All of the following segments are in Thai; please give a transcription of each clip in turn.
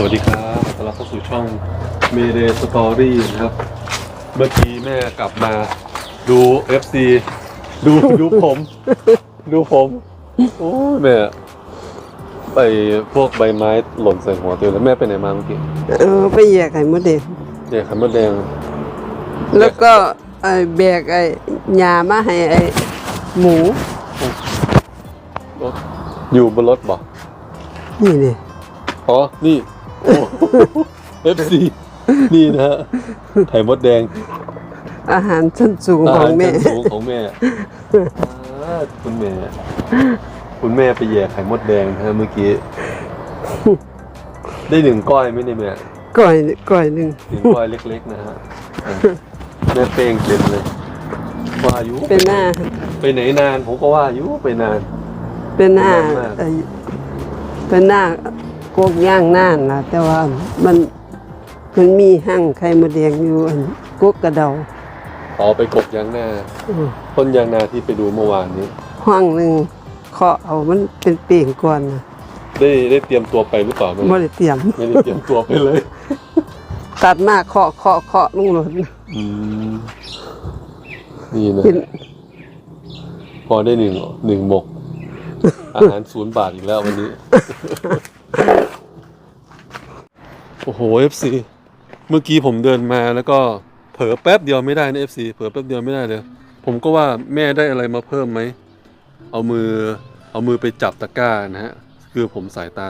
สวัสดีครับต้อนรับเข้าสู่ช่อง m a y d a y Story นะครับ เมื่อกี้แม่กลับมาดู FC ดูดูผม ดูผม โอ้ยแม่ไปพวกใบไม้หล่นใส่หัวตัวเองแล้วแม่ไปไหนมาเมื่อกี้เออไปแยกไข่มดแดงเด็กขันมดแดงแล้วก็ไอ้แบกไอ้ยามาให้ไอ้หมูรถอยู่บนรถบ่นี่นี่อ๋อ นี่ โอ้ FC นี่นะฮะไข่มดแดงอาหารชั้นสูงอาขอหางรแม่ชั้นสูงของแม่อ่าคุณแม่ คุณแม่ไปแย่ไข่มดแดงนะฮะเมื่อกี้ ได้หนึ่งก้อยไหมเนี่ยแม่ก้อยก้อยหนึ่งหนึ่งก้อยเล็กๆนะฮะอะแม่เป้งเต็มเลยว่าอายุเป็นหน้าไปไหนนานผมก็ว่าอายุไปนาน เป็นหน้าเป็นหน้าไอ้เป็นหน้า กกย่างน่านนะแต่ว่ามันมันมีห้างไข่มดแดงอยู่อันกกกระเดาอ๋อไปกบยางนาอืมต้นยางนาที่ไปดูเมื่อวานนี้ ห้องหนึ่งเคาะเอามันเป็นเป่งก่อนนะได้ได้เตรียมตัวไปหรือเปล่าแม่บ่ได้เตรียม ไม่ได้เตรียมตัวไปเลย ตัดมาเคาะเคาะเคาะลุงหลดอืมนี่นะเป็นพอได้หนึ่งหนึ่งหมก อาหารศูนย์บาทอีกแล้ววันนี้โอ้โห FC เมื่อกี้ผมเดินมาแล้วก็เผลอแป๊บเดียวไม่ได้นะ FC เผลอแป๊บเดียวไม่ได้เลย ผมก็ว่าแม่ได้อะไรมาเพิ่มไหม เอามือเอามือไปจับตะกร้านะฮะ คือผมสายตา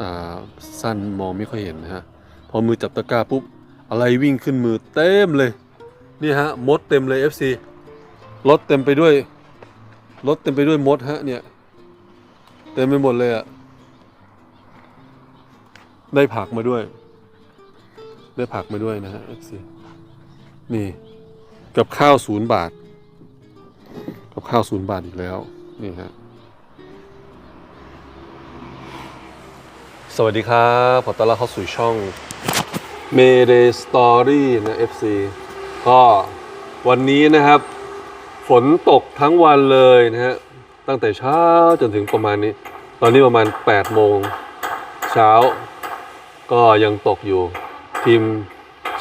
อ่าสั้นมองไม่ค่อยเห็นนะฮะ พอมือจับตะกร้าปุ๊บ อะไรวิ่งขึ้นมือเต็มเลย นี่ฮะ มดเต็มเลย FC รถเต็มไปด้วยรถเต็มไปด้วยมดฮะเนี่ย เต็มไปหมดเลยอะ ได้ผักมาด้วย ได้ผักมาด้วยนะฮะ FC นี่ กับข้าวศูนย์บาท กับข้าวศูนย์บาทอีกแล้ว นี่ฮะ สวัสดีครับขอต้อนรับเข้าสู่ช่อง Mayday Story นะ FC ก็วันนี้นะครับ ฝนตกทั้งวันเลยนะฮะ ตั้งแต่เช้าจนถึงประมาณนี้ ตอนนี้ประมาณ8โมงเช้า ก็ยังตกอยู่ ทีม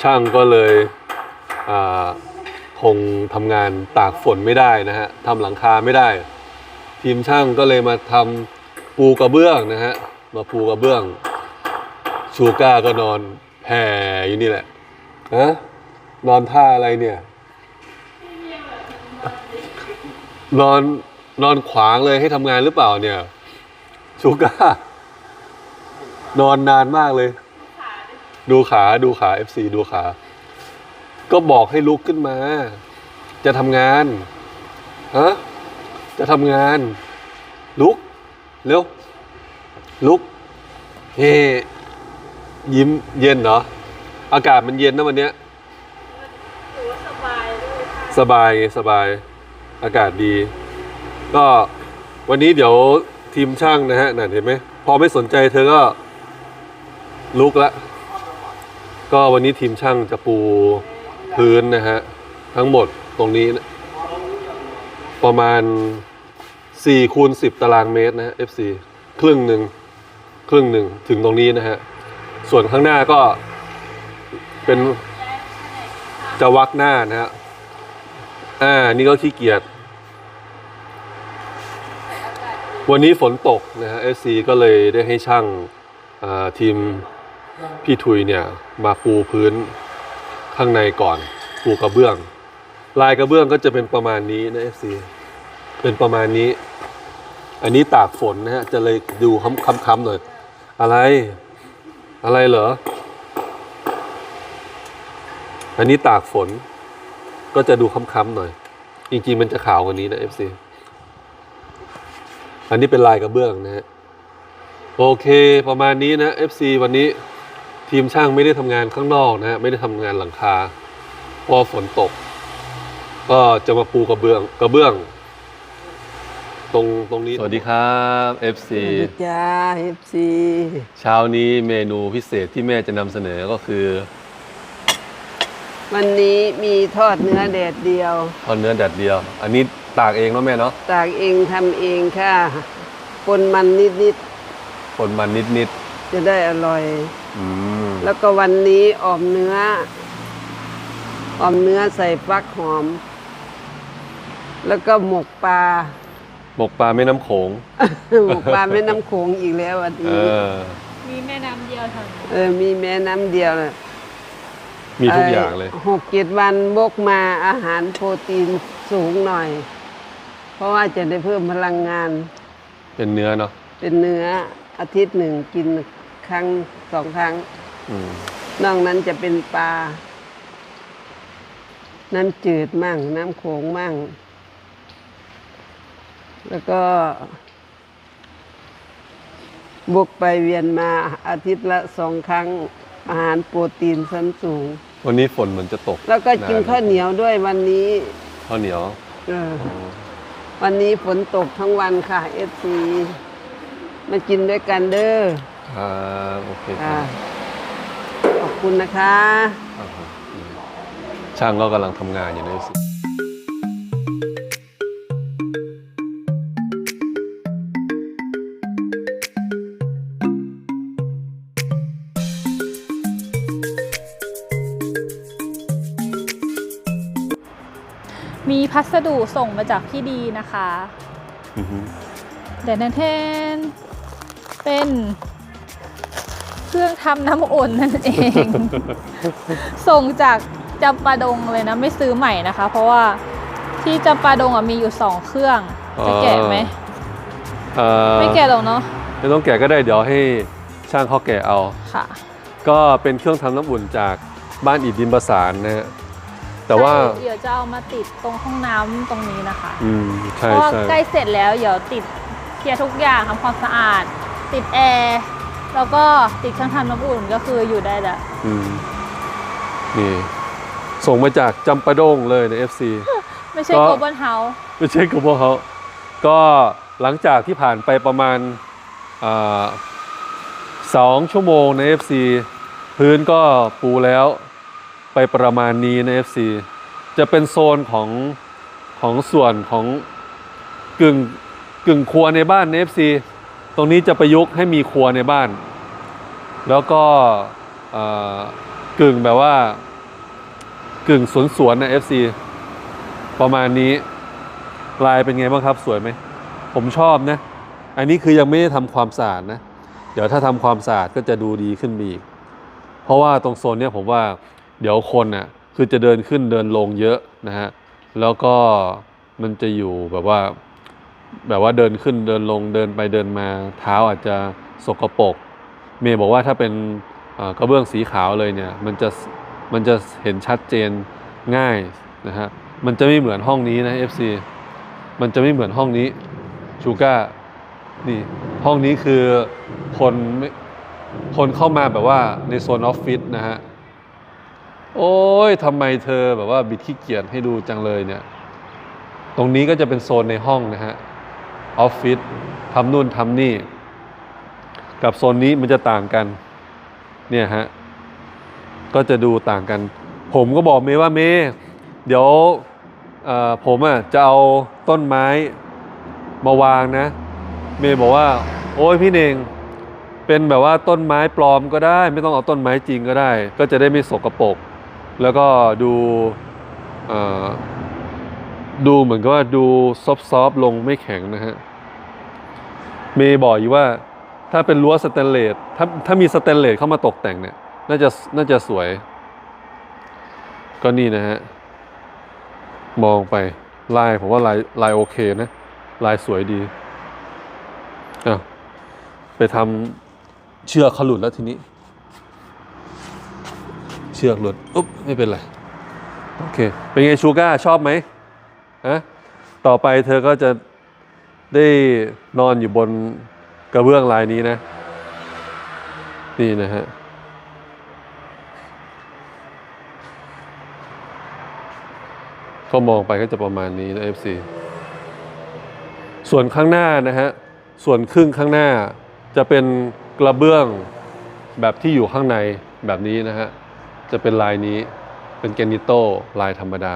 ช่างก็เลยคงทำงานตากฝนไม่ได้นะฮะทำหลังคาไม่ได้ ทีมช่างก็เลยมาทำปูกระเบื้องนะฮะมาปูกระเบื้อง ชูก้าก็นอนแผ่อยู่นี่แหละฮะนอนท่าอะไรเนี่ยนอนนอนขวางเลยให้ทำงานหรือเปล่าเนี่ยชูก้า นอนนานมากเลย ดูขาดูขา FC ดูขา ก็บอกให้ลุกขึ้นมา จะทำงานฮะจะทำงาน ลุก เร็ว ลุก เฮยิ้มเย็นเหรอ อากาศมันเย็นนะวันเนี้ยสบายสบายสบาย อากาศดี ก็วันนี้เดี๋ยวทีมช่างนะฮะนั่นเห็นไหม พอไม่สนใจเธอก็ ลุกละก็วันนี้ทีมช่างจะปูพื้นนะฮะ ทั้งหมดตรงนี้นะประมาณ4คูณ10 ตารางเมตรนะฮะ FC ครึ่งหนึ่งครึ่งหนึ่งถึงตรงนี้นะฮะ ส่วนข้างหน้าก็เป็นจะวักหน้านะฮะ อ่า นี่ก็ขี้เกียจ วันนี้ฝนตกนะฮะเอซีก็เลยได้ให้ช่างทีม พี่ทุยเนี่ยมาปูพื้นข้างในก่อนปูกระเบื้อง ลายกระเบื้องก็จะเป็นประมาณนี้นะเอฟซีเป็นประมาณนี้ อันนี้ตากฝนนะฮะจะเลยดูค้ำๆหน่อย อะไร อะไรเหรอ อันนี้ตากฝน ก็จะดูค้ำๆหน่อย จริงๆมันจะขาวกว่านี้นะ FC อันนี้เป็นลายกระเบื้องนะฮะโอเค ประมาณนี้นะ FC วันนี้ ทีมช่างไม่ได้ทำงานข้างนอกนะฮะไม่ได้ทำงานหลังคาเพราะฝนตก ก็จะมาปูกระเบื้องกระเบื้อง ตรงตรงนี้สวัสดีครับ FC สวัสดีจ้าเอฟซีเช้านี้เมนูพิเศษที่แม่จะนำเสนอก็คือวันนี้มีทอดเนื้อแดดเดียว ทอดเนื้อแดดเดียว อันนี้ตากเองเนาะแม่เนาะตากเองทำเองค่ะปนมันนิดคนมันนิด จะได้อร่อยอืม แล้วก็วันนี้ออมเนื้อ ออมเนื้อใส่ฟักหอม แล้วก็หมกปลา หมกปลาแม่น้ำโขง หมกปลาแม่น้ำโขงอีกแล้ววันเอนี้อมีแม่น้ำเดียวเท่านั้นเออ มีแม่น้ำเดียวเลยมีทุกอย่างเลยหกเจ็ดวันบกมาอาหารโปรตีนสูงหน่อย เพราะว่าจะได้เพิ่มพลังงาน เป็นเนื้อเนาะ เป็นเนื้ออาทิตย์หนึ่งกิน ครั้งสองครั้งอืมนอกนั้นจะเป็นปลา น้ำจืดมั่ง น้ำโขงมั่ง แล้วก็บกไปเวียนมาอาทิตย์ละสองครั้งอาหารโปรตีนชั้นสูง วันนี้ฝนเหมือนจะตกแล้วก็กินข้าวเหนียวด้วยวันนี้ข้าวเหนียวเออวันนี้ฝนตกทั้งวันค่ะเอฟซีมากินด้วยกันเด้อ อ่าโอเคคค่ะรับขอบคุณนะคะ ครับผมอืมช่างก็กำลังทำงานอยู่ในสิมีพัสดุส่งมาจากพี่ดีนะคะ อือฮึเดี๋ยวนันเทนเป็น เครื่องทำน้ำอุ่นนั่นเอง ส่งจากจำปาดงเลยนะไม่ซื้อใหม่นะคะ เพราะว่าที่จำปาดงอะมีอยู่สองเครื่องจะแกะไหมเอ่อไม่แกะหรอกเนาะไม่ต้องแกะก็ได้เดี๋ยวให้ช่างเขาแกะเอาค่ะ ก็เป็นเครื่องทำน้ำอุ่นจากบ้านอิฐดินประสานนะฮะแต่ว่าใช่เดี๋ยวจะเอามาติดตรงห้องน้ำตรงนี้นะคะ อืมเพใช่ราะว่าใช่ใกล้เสร็จแล้วเดี๋ยวติดเคลียร์ทุกอย่างทำความสะอาด ติดแอร์ แล้วก็ติดเครื่องทำน้ำอุ่นก็คืออยู่ได้แล้วอืมนี่ ส่งมาจากจำปาดงเลยใน FC ไม่ใช่ก็ โกลบอลเฮาส์ไม่ใช่กับพวกเขาก็หลังจากที่ผ่านไปประมาณอ่าสองชั่วโมงใน FC พื้นก็ปูแล้วไปประมาณนี้ใน FC จะเป็นโซนของของส่วนของกึ่งกึ่งครัวในบ้านใน FC ตรงนี้จะประยุกต์ให้มีครัวในบ้าน แล้วก็กึ่งแบบว่ากึ่งสวนสวนๆใน FC ประมาณนี้ลายเป็นไงบ้างครับ สวยไหม ผมชอบนะ อันนี้คือยังไม่ได้ทำความสะอาดนะ เดี๋ยวถ้าทำความสะอาดก็จะดูดีขึ้นมาอีก เพราะว่าตรงโซนเนี้ยผมว่าเดี๋ยวคนน่ะคือจะเดินขึ้นเดินลงเยอะนะฮะ แล้วก็มันจะอยู่แบบว่า แบบว่าเดินขึ้นเดินลงเดินไปเดินมาเท้าอาจจะสกปรกเมย์บอกว่าถ้าเป็นกระเบื้องสีขาวเลยเนี่ยมันจะมันจะเห็นชัดเจนง่ายนะฮะมันจะไม่เหมือนห้องนี้นะ FC มันจะไม่เหมือนห้องนี้ชูก้านี่ห้องนี้คือคนคนเข้ามาแบบว่าในโซนออฟฟิศนะฮะโอ้ยทำไมเธอแบบว่าบิดขี้เกียจให้ดูจังเลยเนี่ย ตรงนี้ก็จะเป็นโซนในห้องนะฮะ ออฟฟิศทำนู่นทำนี่ กับโซนนี้มันจะต่างกัน เนี่ยฮะ ก็จะดูต่างกัน ผมก็บอกเมย์ว่าเมย์เดี๋ยวผมอะจะเอาต้นไม้มาวางนะ เมย์บอกว่า โอ้ยพี่เน่งเป็นแบบว่าต้นไม้ปลอมก็ได้ ไม่ต้องเอาต้นไม้จริงก็ได้ ก็จะได้ไม่สกปรกแล้วก็ดูดูเหมือนกับว่าดูซอฟๆลงไม่แข็งนะฮะ เมย์บอกอยู่ว่าถ้าเป็นรั้วสแตนเลสถ้าถ้ามีสแตนเลสเข้ามาตกแต่งเนี่ย น่าจะน่าจะสวยก็นี่นะฮะ มองไปลายผมว่าลายลายโอเคนะ ลายสวยดีอะไปทำเชือกเขาหลุดแล้วทีนี้ เชือกหลุดอุ๊บไม่เป็นไร โอเค เป็นไงชูก้าชอบไหมฮะต่อไปเธอก็จะ ได้นอนอยู่บนกระเบื้องลายนี้นะ นี่นะฮะก็มองไปก็จะประมาณนี้นะ FC ส่วนข้างหน้านะฮะ ส่วนครึ่งข้างหน้าจะเป็นกระเบื้องแบบที่อยู่ข้างในแบบนี้นะฮะ จะเป็นลายนี้เป็นแกนิโต้ลายธรรมดา